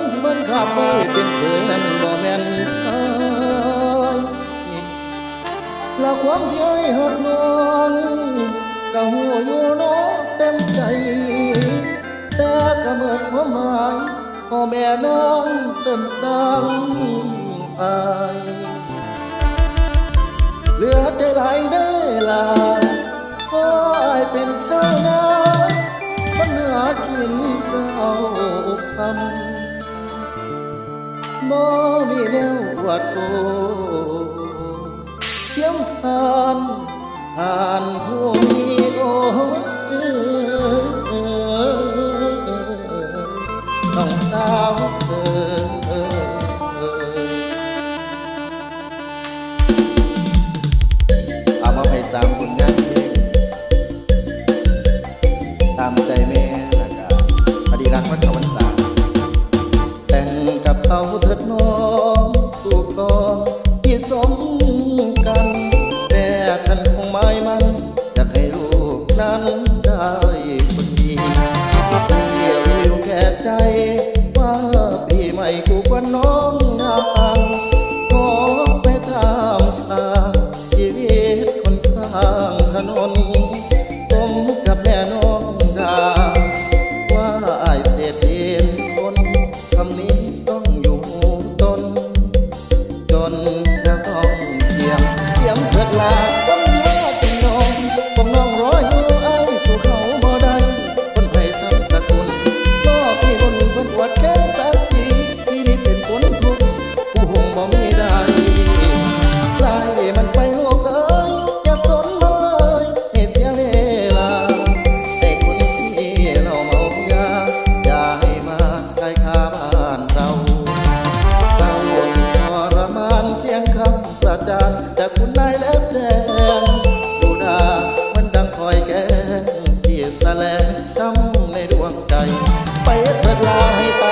นมันขับมือเป็นเพื่อนบ่แม่นเอ้ละความที่ไอ้หักน้องกะหัวอยู่เนาะเต็มใจ แต่กะเมือนความหมายพ่อแม่น้องเต็มดังไปเหลือใจไหลได้ลาก็อายเป็นชาวนาปัญหาขึ้นเศร้าคำ บ่มีแนววัดโกเทียมทานผ่านผู้มีโอ้ต้องสาวเธอตามผลงานเพลตามใจแม่นะครับอดีรักมันเขา เสาเถิดนอ ลาให้ตา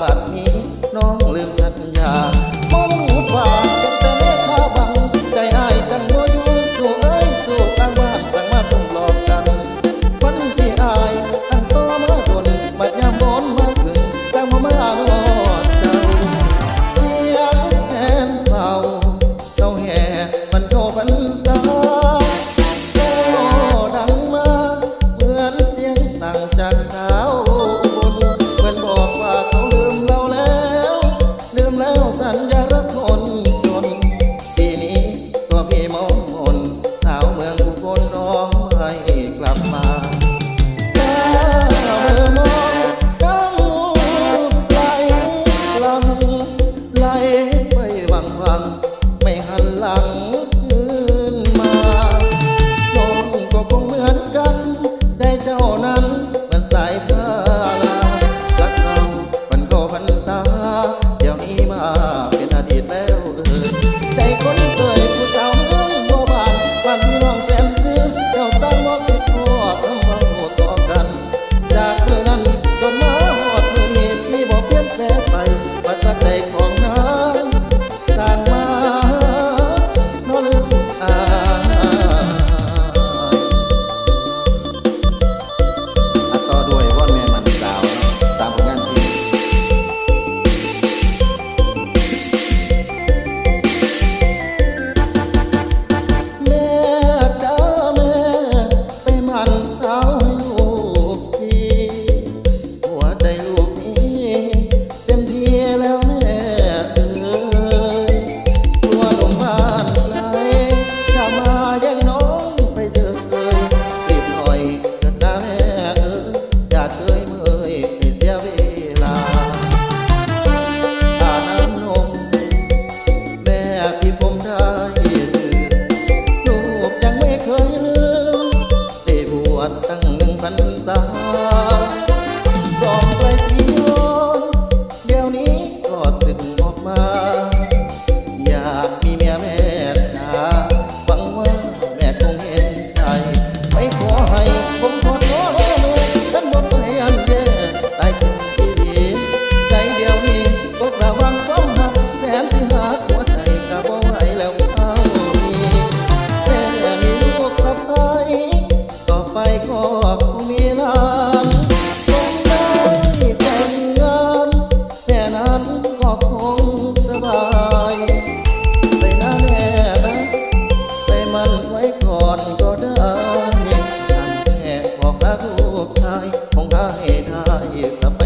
บัดนี้น้องลืมสัญญา มองหูฟ้ากันแต่แม่ข้าบัง ใจอายตั้งโมยูสู่เอ้ยสู่ตางบ้านต่างมาต้องหลอกกันวันที่อายตั้งโตมาดนมาย่ำบนมาถึงต่มาเมื่อ ได้